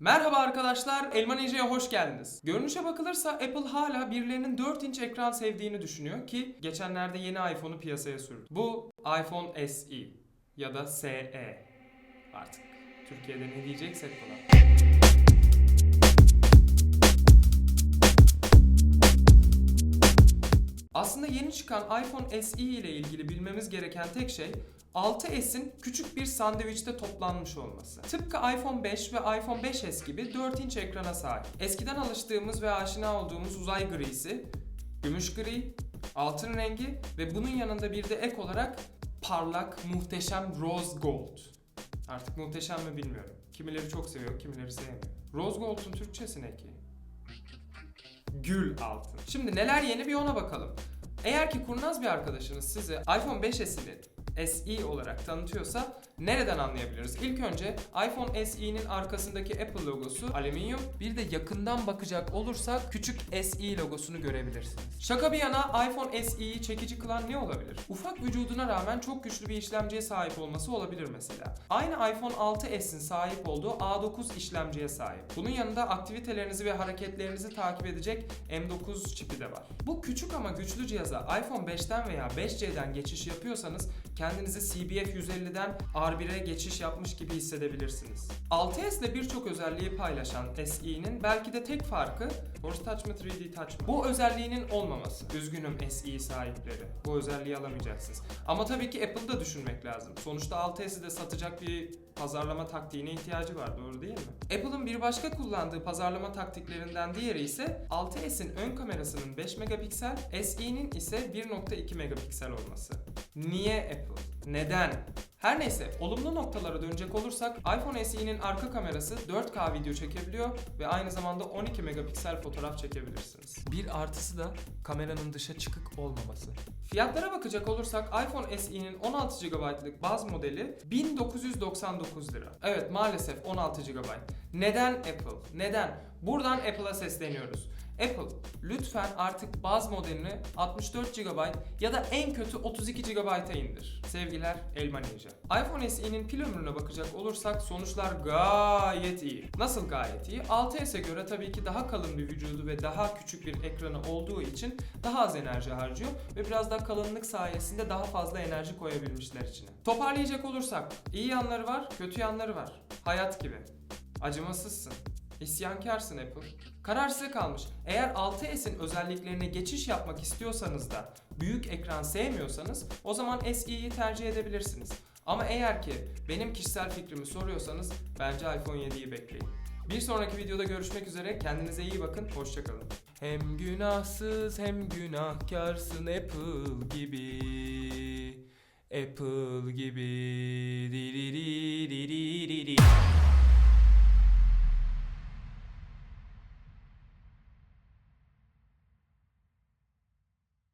Merhaba arkadaşlar, Elma Ninja'ya hoş geldiniz. Görünüşe bakılırsa Apple hala birilerinin 4 inç ekran sevdiğini düşünüyor ki geçenlerde yeni iPhone'u piyasaya sürdü. Bu iPhone SE ya da SE artık. Türkiye'de ne diyeceksek buna. Aslında yeni çıkan iPhone SE ile ilgili bilmemiz gereken tek şey 6S'in küçük bir sandviçte toplanmış olması. Tıpkı iPhone 5 ve iPhone 5S gibi 4 inç ekrana sahip. Eskiden alıştığımız ve aşina olduğumuz uzay grisi, gümüş gri, altın rengi ve bunun yanında bir de ek olarak parlak, muhteşem rose gold. Artık muhteşem mi bilmiyorum. Kimileri çok seviyor, kimileri sevmiyor. Rose gold'un Türkçesi ne ki? Gül altın. Şimdi neler yeni bir ona bakalım. Eğer ki kurnaz bir arkadaşınız size iPhone 5S'ini SE olarak tanıtıyorsa nereden anlayabiliriz? İlk önce iPhone SE'nin arkasındaki Apple logosu alüminyum. Bir de yakından bakacak olursak küçük SE logosunu görebilirsiniz. Şaka bir yana iPhone SE'yi çekici kılan ne olabilir? Ufak vücuduna rağmen çok güçlü bir işlemciye sahip olması olabilir mesela. Aynı iPhone 6s'in sahip olduğu A9 işlemciye sahip. Bunun yanında aktivitelerinizi ve hareketlerinizi takip edecek M9 çipi de var. Bu küçük ama güçlü cihaza iPhone 5'ten veya 5C'den geçiş yapıyorsanız kendinizi CBF 150'den R1'e geçiş yapmış gibi hissedebilirsiniz. 6S ile birçok özelliği paylaşan SE'nin belki de tek farkı Force Touch mı 3D Touch mı? Bu özelliğinin olmaması. Üzgünüm SE sahipleri. Bu özelliği alamayacaksınız. Ama tabii ki Apple'da düşünmek lazım. Sonuçta 6S'i de satacak bir pazarlama taktiğine ihtiyacı var doğru değil mi? Apple'ın bir başka kullandığı pazarlama taktiklerinden diğeri ise 6S'in ön kamerasının 5 megapiksel, SE'nin ise 1.2 megapiksel olması. Niye Apple? Neden? Her neyse olumlu noktalara dönecek olursak iPhone SE'nin arka kamerası 4K video çekebiliyor ve aynı zamanda 12 megapiksel fotoğraf çekebilirsiniz. Bir artısı da kameranın dışa çıkık olmaması. Fiyatlara bakacak olursak iPhone SE'nin 16 GB'lık baz modeli 1999 lira. Evet maalesef 16 GB. Neden Apple? Neden? Buradan Apple'a sesleniyoruz. Apple lütfen artık baz modelini 64 GB ya da en kötü 32 GB'a indir. Sevgiler Elma Ninja. iPhone SE'nin pil ömrüne bakacak olursak sonuçlar gayet iyi. Nasıl gayet iyi? 6S'e göre tabii ki daha kalın bir vücudu ve daha küçük bir ekranı olduğu için daha az enerji harcıyor ve biraz daha kalınlık sayesinde daha fazla enerji koyabilmişler içine. Toparlayacak olursak iyi yanları var, kötü yanları var. Hayat gibi. Acımasızsın. İsyankarsın Apple. Karar size kalmış. Eğer 6S'in özelliklerine geçiş yapmak istiyorsanız da büyük ekran sevmiyorsanız o zaman SE'yi tercih edebilirsiniz. Ama eğer ki benim kişisel fikrimi soruyorsanız bence iPhone 7'yi bekleyin. Bir sonraki videoda görüşmek üzere. Kendinize iyi bakın. Hoşçakalın. Hem günahsız hem günahkarsın Apple gibi. Apple gibi. Di di di di di di.